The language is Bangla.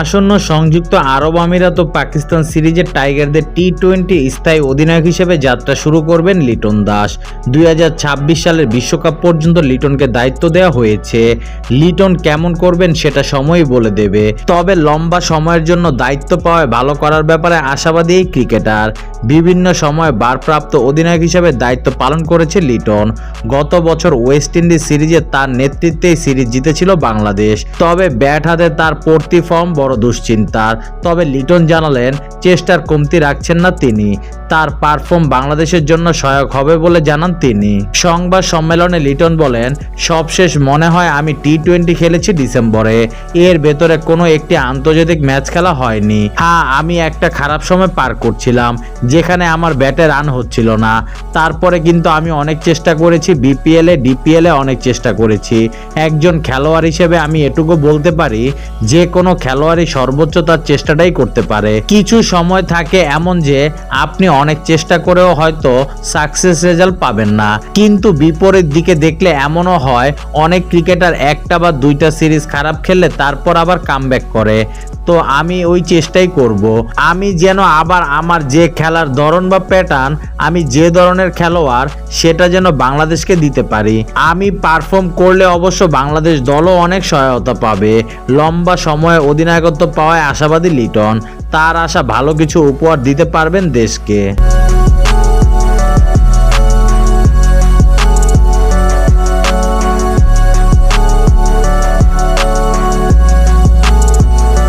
আসন্ন সংযুক্ত আরব আমিরাত ও পাকিস্তান সিরিজের টাইগারদের টি টোয়েন্টি স্থায়ী অধিনায়ক হিসেবে যাত্রা শুরু করবেন লিটন দাস। দুই হাজার ছাব্বিশ সালের বিশ্বকাপ পর্যন্ত লিটনকে দায়িত্ব দেওয়া হয়েছে। লিটন কেমন করবেন সেটা সময়ই বলে দেবে। তবে লম্বা সময়ের জন্য দায়িত্ব পাওয়ায় ভালো করার ব্যাপারে আশাবাদী ক্রিকেটার। বিভিন্ন সময় বারপ্রাপ্ত অধিনায়ক হিসেবে দায়িত্ব পালন করেছে লিটন। গত বছর ওয়েস্ট ইন্ডিজ সিরিজে তার নেতৃত্বেই সিরিজ জিতেছিল বাংলাদেশ। তবে ব্যাট হাতে তার পড়তি ফর্ম বড় দুশ্চিন্তার। তবে লিটন জানালেন, চেষ্টার কমতি রাখছেন না তিনি। তার পারফর্ম বাংলাদেশের জন্য সহায়ক হবে বলে জানান তিনি। সংবাদ সম্মেলনে লিটন বলেন, সবশেষ মনে হয় আমি টি টোয়েন্টি খেলেছি ডিসেম্বরে। এর ভেতরে কোনো একটি আন্তর্জাতিক ম্যাচ খেলা হয়নি। হ্যাঁ আমি একটা খারাপ সময় পার করছিলাম, যেখানে আমার ব্যাটে রান হচ্ছিল না। তারপরে কিন্তু আমি অনেক চেষ্টা করেছি, বিপিএল এ ডিপিএল এ অনেক চেষ্টা করেছি। একজন খেলোয়াড় হিসেবে আমি এটুকু বলতে পারি, যে কোনো খেলোয়াড়ই সর্বোচ্চ তার চেষ্টাটাই করতে পারে। কিছু সময় থাকে এমন যে, আপনি অনেক চেষ্টা করেও হয়তো সাকসেস রেজাল্ট পাবেন না। কিন্তু বিপরীত দিকে দেখলে এমনও হয়, অনেক ক্রিকেটার একটা বা দুইটা সিরিজ খারাপ খেললে তারপর আবার কামব্যাক করে। তো আমি ওই চেষ্টাই করব। আমি যেন আবার আমার যে খেলার ধরন বা প্যাটার্ন আমি যে ধরনের খেলোয়াড়, সেটা যেন বাংলাদেশকে দিতে পারি। আমি পারফর্ম করলে অবশ্য বাংলাদেশ দলও অনেক সহায়তা পাবে। লম্বা সময়ে অধিনায়কত্ব পাওয়ায় আশাবাদী লিটন। তার আশা ভালো কিছু উপহার দিতে পারবেন দেশকে।